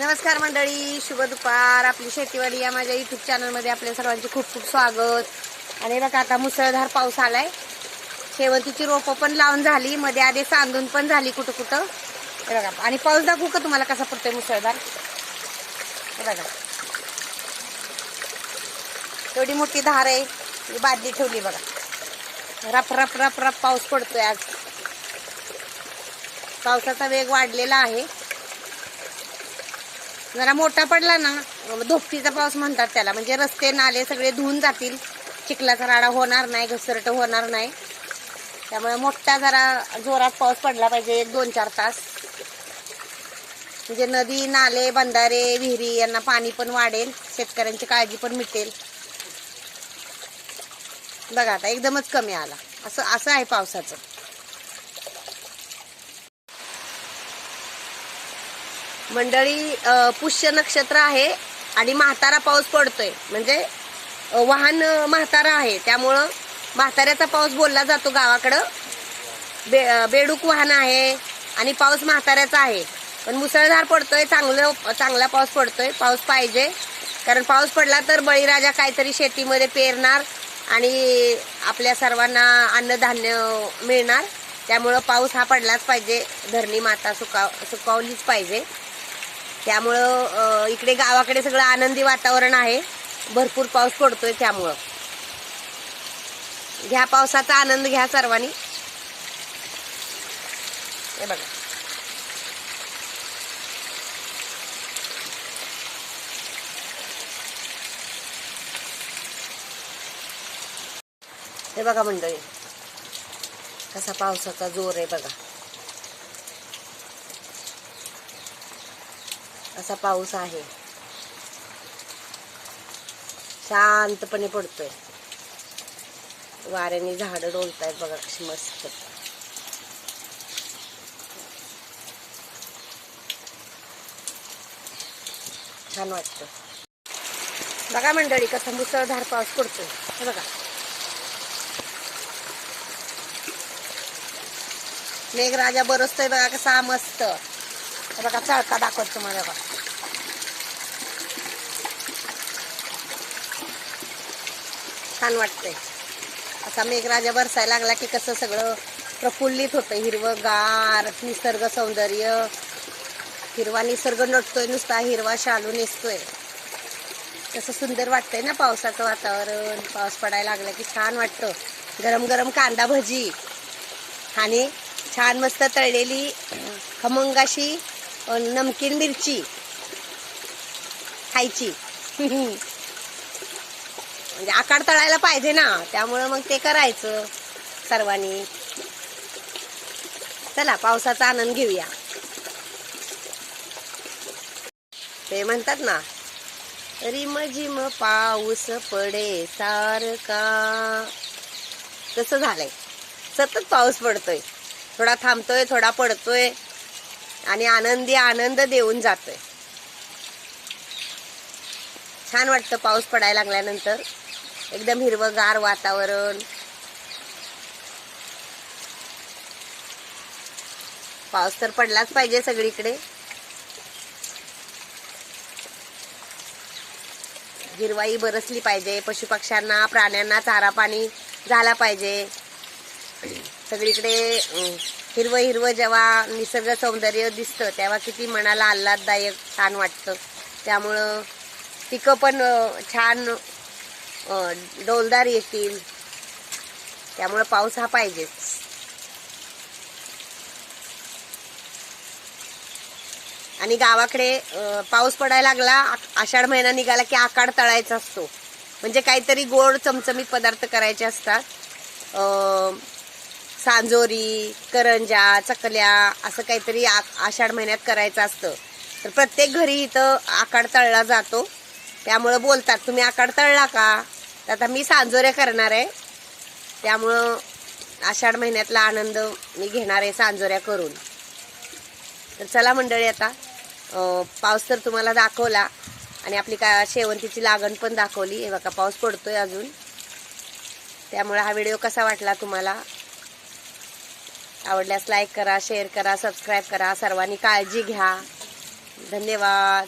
नमस्कार मंडळी शुभ दुपार. आपली शेतीवाडी या माझ्या युट्यूब चॅनलमध्ये आपल्या सर्वांचे खूप खूप स्वागत. आणि बघा आता मुसळधार पाऊस आलाय. शेवंतीची रोपं पण लावून झाली. मध्ये आधी सांदून पण झाली कुठं कुठं. बघा आणि पाऊस दाखवू का तुम्हाला कसा पडतोय मुसळधार? बघा. एवढी मोठी धार आहे बादली ठेवली बघा. रप रप रप रप पाऊस पडतोय आज. पावसाचा वेग वाढलेला आहे. जरा मोठा पडला ना धोपटीचा पाऊस म्हणतात त्याला. म्हणजे रस्ते नाले सगळे धुवून जातील. चिखलाचा राडा होणार नाही घसरट होणार नाही. त्यामुळे मोठा जरा जोरात पाऊस पडला पाहिजे एक दोन चार तास. म्हणजे नदी नाले बंधारे विहिरी यांना पाणी पण वाढेल शेतकऱ्यांची काळजी पण मिटेल. बघा आता एकदमच कमी आला. असं असं आहे पावसाचं. मंडळी पुष्य नक्षत्र आहे आणि म्हातारा पाऊस पडतोय. म्हणजे वाहन म्हातारा आहे. त्यामुळं म्हाताऱ्याचा पाऊस बोलला जातो गावाकडं. बे बेडूक वाहन आहे आणि पाऊस म्हाताऱ्याचा आहे. पण मुसळधार पडतोय चांगलं चांगला पाऊस पडतोय. पाऊस पाहिजे. कारण पाऊस पडला तर बळीराजा काहीतरी शेतीमध्ये पेरणार आणि आपल्या सर्वांना अन्नधान्य मिळणार. त्यामुळं पाऊस हा पडलाच पाहिजे. धरणी माता सुका सुकावलीच पाहिजे. त्यामुळं इकडे गावाकडे सगळं आनंदी वातावरण आहे. भरपूर पाऊस पडतोय त्यामुळं. घ्या पावसाचा आनंद घ्या सर्वांनी. हे बघा. हे बघा मंडळी. कसा पावसाचा जोर आहे बघा. असा पाऊस आहे. शांतपणे पडतोय. वाऱ्याने झाडं डोलतायत बघा कशी मस्त. छान वाटतं. बघा मंडळी कसा मुसळधार पाऊस पडतोय. हे बघा. मेघराजा बरसतोय बघा कसा मस्त. बघा चळका दाखवतो तुम्हाला बघा. छान वाटतंय. असा मेघराजा बरसायला लागला की कसं सगळं प्रफुल्लित होतं. हिरवंगार निसर्ग सौंदर्य. हिरवा निसर्ग नटतोय नुसता हिरवा शालू नेसतोय. कसं सुंदर वाटतंय ना पावसाचं वातावरण. पाऊस पडायला लागला की छान वाटतं. गरम गरम कांदा भजी. आणि छान मस्त तळलेली खमंगाशी नमकीन मिरची खायची. म्हणजे आकार तळायला पाहिजे ना. त्यामुळं मग ते करायचं सर्वांनी. चला पावसाचा आनंद घेऊया. ते म्हणतात ना रिमझिम पाऊस पडे सारका तसं झालंय. सतत पाऊस पडतोय. थोडा थांबतोय थोडा पडतोय आणि आनंदी आनंद देऊन जातोय. छान वाटतं पाऊस पडायला लागल्यानंतर. एकदम हिरवंगार वातावरण. पाऊस तर पडलाच पाहिजे सगळीकडे. हिरवाई बरसली पाहिजे पशुपक्ष्यांना प्राण्यांना चारा पाणी झाला पाहिजे. सगळीकडे हिरवं हिरवं जेव्हा निसर्ग सौंदर्य दिसतं तेव्हा किती मनाला आल्हाददायक छान वाटतं. त्यामुळं पिकं पण छान डौलदार येतील. त्यामुळे पाऊस हा पाहिजेच आणि गावाकडे पाऊस पडायला लागला आषाढ महिना निघाला की आकाड तळायचा असतो. म्हणजे काहीतरी गोड चमचमीत पदार्थ करायचे असतात. सांजोरी करंजा चकल्या असं काहीतरी आ- आषाढ महिन्यात करायचं असतं. तर प्रत्येक घरी इथं आकाड तळला जातो. त्यामुळं बोलतात तुम्ही आकाड तळला का? तर आता मी सांजोऱ्या करणार आहे. त्यामुळं आषाढ महिन्यातला आनंद मी घेणार आहे सांजोऱ्या करून. तर चला मंडळी आता पाऊस तर तुम्हाला दाखवला आणि आपली का शेवंतीची लागण पण दाखवली. हे बघा पाऊस पडतोय अजून. त्यामुळे हा व्हिडिओ कसा वाटला तुम्हाला? आवडल्यास लाईक करा शेअर करा सबस्क्राईब करा. सर्वांनी काळजी घ्या. धन्यवाद.